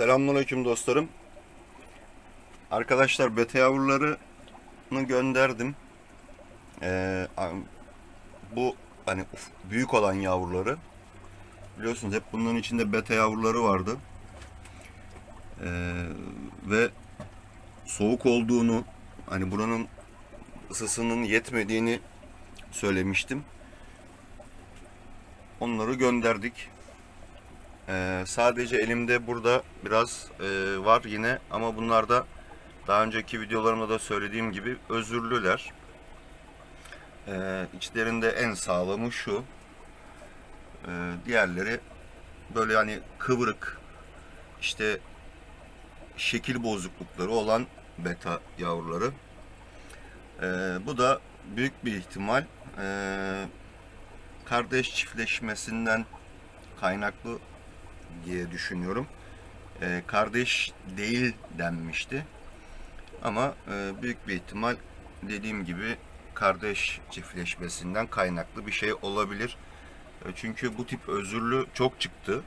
Selamünaleyküm dostlarım. Arkadaşlar beta yavrularını gönderdim. Ee, bu hani uf- büyük olan yavruları biliyorsunuz hep bunların içinde beta yavruları vardı. Ee, ve soğuk olduğunu hani buranın ısısının yetmediğini söylemiştim. Onları gönderdik. Ee, sadece elimde burada biraz e, var yine ama bunlar da daha önceki videolarımda da söylediğim gibi özürlüler. Ee, içlerinde en sağlamı şu. Ee, diğerleri böyle hani kıvrık işte şekil bozuklukları olan beta yavruları. Ee, bu da büyük bir ihtimal ee, kardeş çiftleşmesinden kaynaklı diye düşünüyorum. Ee, kardeş değil denmişti. Ama e, büyük bir ihtimal dediğim gibi kardeş çiftleşmesinden kaynaklı bir şey olabilir. E, çünkü bu tip özürlü çok çıktı.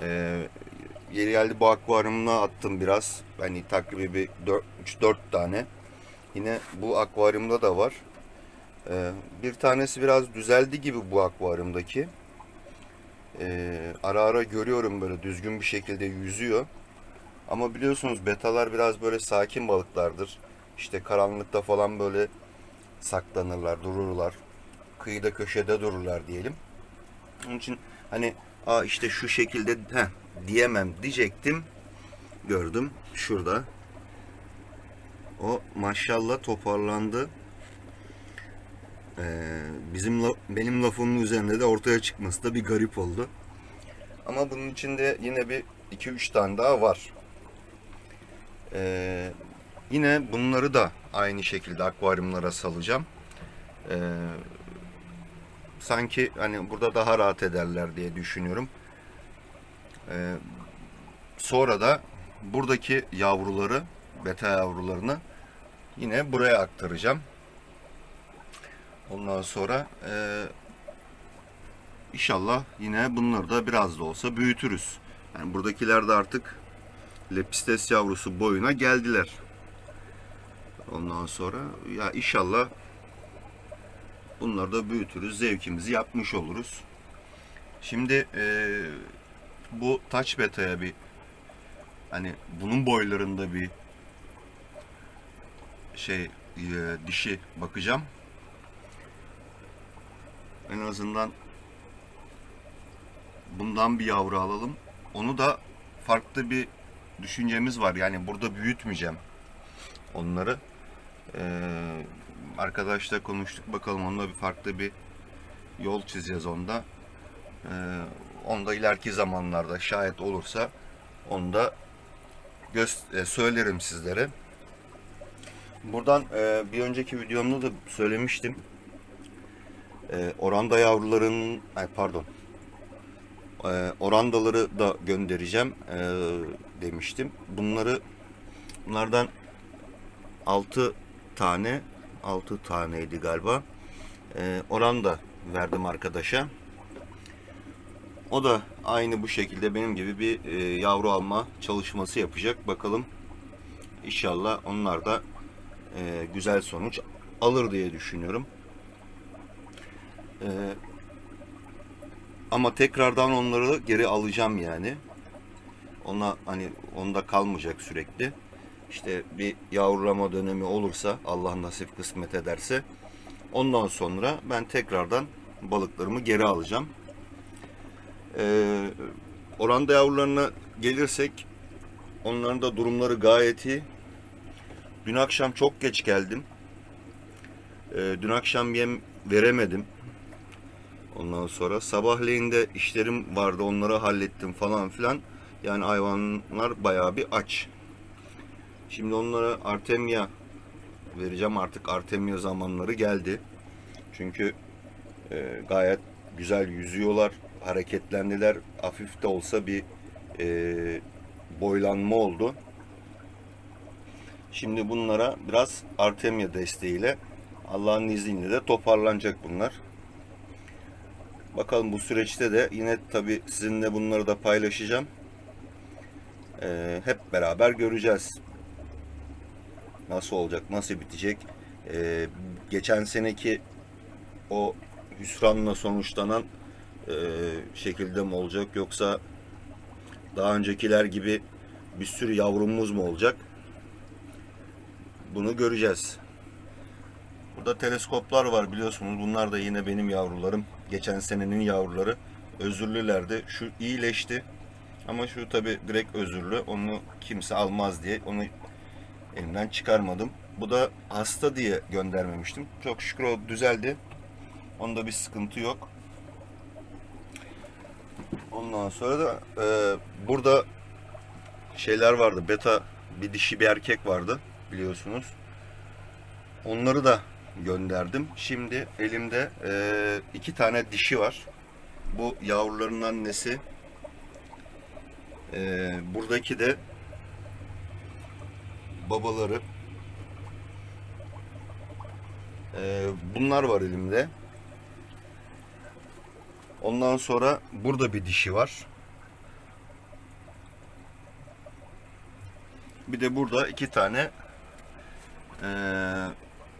E, yeri geldi bu akvaryumuna attım biraz. Hani takribi bir 3-4 tane. Yine bu akvaryumda da var. E, bir tanesi biraz düzeldi gibi bu akvaryumdaki. Ee, ara ara görüyorum böyle düzgün bir şekilde yüzüyor. Ama biliyorsunuz betalar biraz böyle sakin balıklardır. İşte karanlıkta falan böyle saklanırlar, dururlar. Kıyıda köşede dururlar diyelim. Onun için hani Aa işte şu şekilde heh, diyemem diyecektim. Gördüm şurada. O maşallah toparlandı. Ee, bizim la- benim lafımın üzerinde de ortaya çıkması da bir garip oldu. Ama bunun içinde yine bir 2-3 tane daha var. Ee, yine bunları da aynı şekilde akvaryumlara salacağım. Ee, sanki hani burada daha rahat ederler diye düşünüyorum. Ee, sonra da buradaki yavruları, beta yavrularını yine buraya aktaracağım. Ondan sonra e, inşallah yine bunları da biraz da olsa büyütürüz. Yani buradakiler de artık lepistes yavrusu boyuna geldiler. Ondan sonra ya inşallah bunları da büyütürüz. Zevkimizi yapmış oluruz. Şimdi e, bu taç beta'ya bir hani bunun boylarında bir şey e, dişi bakacağım en azından bundan bir yavru alalım. Onu da farklı bir düşüncemiz var. Yani burada büyütmeyeceğim onları. Ee, arkadaşla konuştuk bakalım onunla bir farklı bir yol çizeceğiz onda. Ee, onu da ileriki zamanlarda şayet olursa onu da e, söylerim sizlere. Buradan e, bir önceki videomda da söylemiştim. E, oranda yavruların, ay pardon, e, orandaları da göndereceğim e, demiştim. Bunları, bunlardan 6 tane, 6 taneydi galiba. E, oranda verdim arkadaşa. O da aynı bu şekilde benim gibi bir e, yavru alma çalışması yapacak. Bakalım inşallah onlar da e, güzel sonuç alır diye düşünüyorum. Ee, ama tekrardan onları geri alacağım yani. Ona hani onda kalmayacak sürekli. İşte bir yavrulama dönemi olursa Allah nasip kısmet ederse ondan sonra ben tekrardan balıklarımı geri alacağım. Ee, oranda yavrularına gelirsek onların da durumları gayet iyi. Dün akşam çok geç geldim. Ee, dün akşam yem veremedim. Ondan sonra sabahleyin de işlerim vardı onları hallettim falan filan. Yani hayvanlar bayağı bir aç. Şimdi onlara Artemia vereceğim artık Artemia zamanları geldi. Çünkü e, gayet güzel yüzüyorlar, hareketlendiler. Hafif de olsa bir e, boylanma oldu. Şimdi bunlara biraz Artemia desteğiyle Allah'ın izniyle de toparlanacak bunlar. Bakalım bu süreçte de yine tabi sizinle bunları da paylaşacağım. Ee, hep beraber göreceğiz. Nasıl olacak, nasıl bitecek. Ee, geçen seneki o hüsranla sonuçlanan e, şekilde mi olacak yoksa daha öncekiler gibi bir sürü yavrumuz mu olacak? Bunu göreceğiz. Burada teleskoplar var biliyorsunuz. Bunlar da yine benim yavrularım. Geçen senenin yavruları. Özürlülerdi. Şu iyileşti. Ama şu tabi direkt özürlü. Onu kimse almaz diye onu elimden çıkarmadım. Bu da hasta diye göndermemiştim. Çok şükür o düzeldi. Onda bir sıkıntı yok. Ondan sonra da e, burada şeyler vardı. Beta bir dişi bir erkek vardı biliyorsunuz. Onları da gönderdim. Şimdi elimde e, iki tane dişi var. Bu yavruların annesi. E, buradaki de babaları. E, bunlar var elimde. Ondan sonra burada bir dişi var. Bir de burada iki tane eee,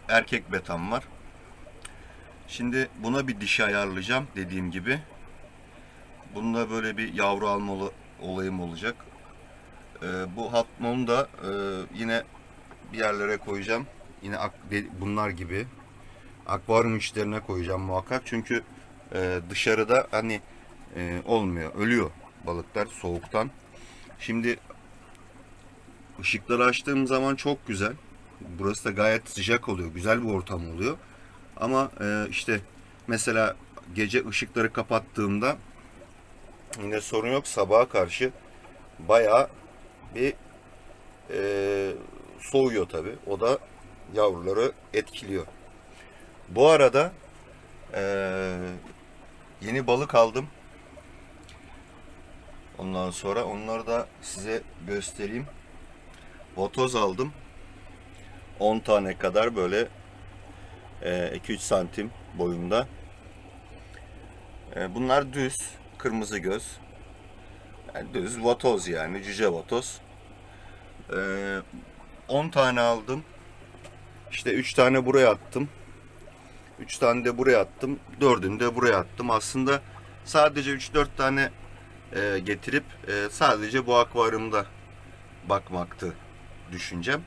erkek betam var. Şimdi buna bir dişi ayarlayacağım dediğim gibi. Bunda böyle bir yavru alma ola- olayım olacak. Eee, bu hatmonu da eee, yine bir yerlere koyacağım. Yine bunlar gibi akvaryum içlerine koyacağım muhakkak. Çünkü e, dışarıda hani e, olmuyor. Ölüyor balıklar soğuktan. Şimdi ışıkları açtığım zaman çok güzel. Burası da gayet sıcak oluyor. Güzel bir ortam oluyor. Ama e, işte mesela gece ışıkları kapattığımda yine sorun yok. Sabaha karşı bayağı bir e, soğuyor tabi. O da yavruları etkiliyor. Bu arada eee, yeni balık aldım. Ondan sonra onları da size göstereyim. Votoz aldım. 10 tane kadar böyle eee, 2-3 santim boyunda. Eee, bunlar düz, kırmızı göz. Yani düz vatoz yani, cüce vatoz. Eee 10 tane aldım. İşte 3 tane buraya attım. 3 tane de buraya attım. 4'ünü de buraya attım. Aslında sadece 3-4 tane e, getirip e, sadece bu akvaryumda bakmaktı düşüncem.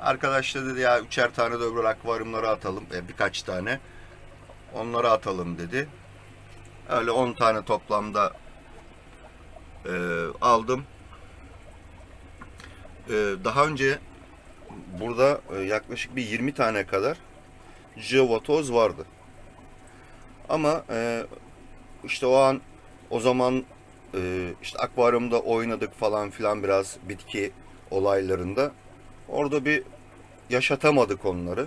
Arkadaş da dedi ya üçer tane de öbür akvaryumlara atalım. E, birkaç tane. Onlara atalım dedi. Öyle 10 tane toplamda e, aldım. E, daha önce burada e, yaklaşık bir 20 tane kadar Jovatoz vardı. Ama e, işte o an o zaman e, işte akvaryumda oynadık falan filan biraz bitki olaylarında. Orada bir yaşatamadık onları.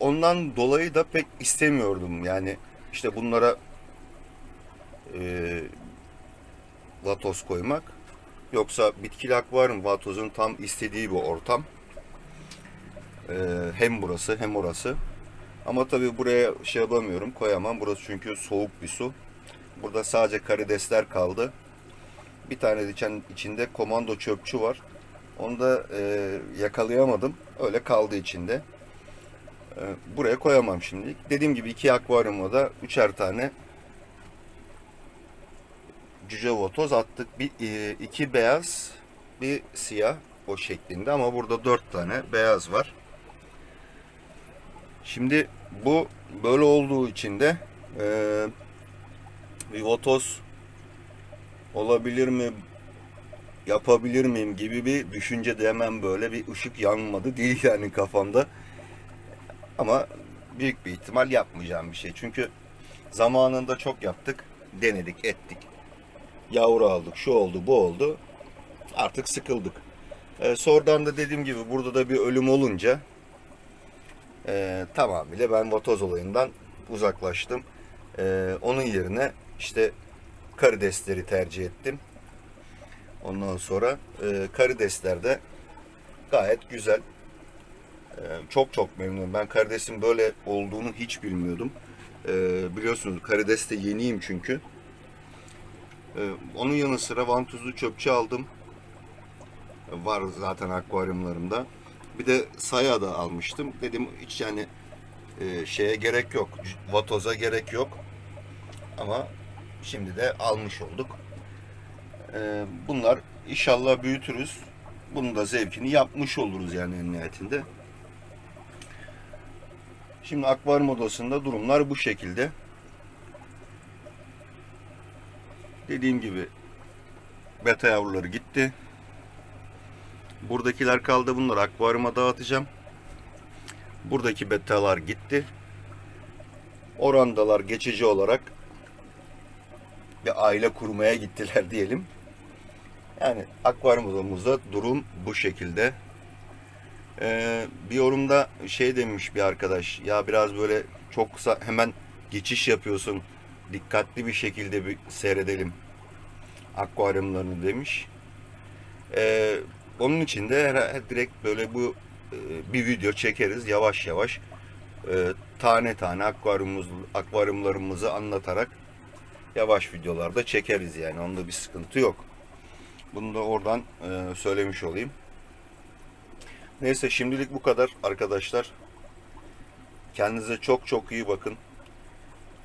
Ondan dolayı da pek istemiyordum yani işte bunlara e, vatoz koymak. Yoksa bitkili akvaryum vatozun tam istediği bir ortam. Ee, hem burası hem orası. Ama tabii buraya şey yapamıyorum, koyamam. Burası çünkü soğuk bir su. Burada sadece karidesler kaldı. Bir tane içen- içinde komando çöpçü var. Onu da e, yakalayamadım. Öyle kaldı içinde. E, buraya koyamam şimdilik. Dediğim gibi iki akvaryuma da üçer tane cüce votoz attık. Bir, e, iki beyaz, bir siyah o şeklinde ama burada dört tane beyaz var. Şimdi bu böyle olduğu için de eee bir votoz olabilir mi yapabilir miyim gibi bir düşünce de hemen böyle bir ışık yanmadı değil yani kafamda. Ama büyük bir ihtimal yapmayacağım bir şey. Çünkü zamanında çok yaptık, denedik, ettik. Yavru aldık, şu oldu, bu oldu. Artık sıkıldık. Ee, sonradan da dediğim gibi burada da bir ölüm olunca e, tamamıyla ben vatoz olayından uzaklaştım. Ee, onun yerine işte karidesleri tercih ettim. Ondan sonra e, karidesler de gayet güzel. Ee, çok çok memnunum. Ben karidesin böyle olduğunu hiç bilmiyordum. Ee, biliyorsunuz karides de yeniyim çünkü. Ee, onun yanı sıra vantuzlu çöpçü aldım. Var zaten akvaryumlarımda. Bir de saya da almıştım. Dedim hiç yani e, şeye gerek yok. Vatoza gerek yok. Ama şimdi de almış olduk. Ee, bunlar inşallah büyütürüz. Bunun da zevkini yapmış oluruz yani en nihayetinde. Şimdi akvaryum odasında durumlar bu şekilde. Dediğim gibi beta yavruları gitti. Buradakiler kaldı. Bunları akvaryuma dağıtacağım. Buradaki betalar gitti. Orandalar geçici olarak bir aile kurmaya gittiler diyelim. Yani akvaryum odamızda durum bu şekilde. Ee, bir yorumda şey demiş bir arkadaş ya biraz böyle çok kısa hemen geçiş yapıyorsun dikkatli bir şekilde bir seyredelim akvaryumlarını demiş. Ee, onun için de direkt böyle bu e, bir video çekeriz yavaş yavaş e, tane tane akvaryumumuz, akvaryumlarımızı anlatarak yavaş videolarda çekeriz yani onda bir sıkıntı yok. Bunu da oradan e, söylemiş olayım. Neyse şimdilik bu kadar arkadaşlar. Kendinize çok çok iyi bakın.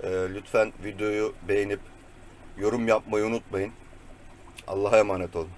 E, lütfen videoyu beğenip yorum yapmayı unutmayın. Allah'a emanet olun.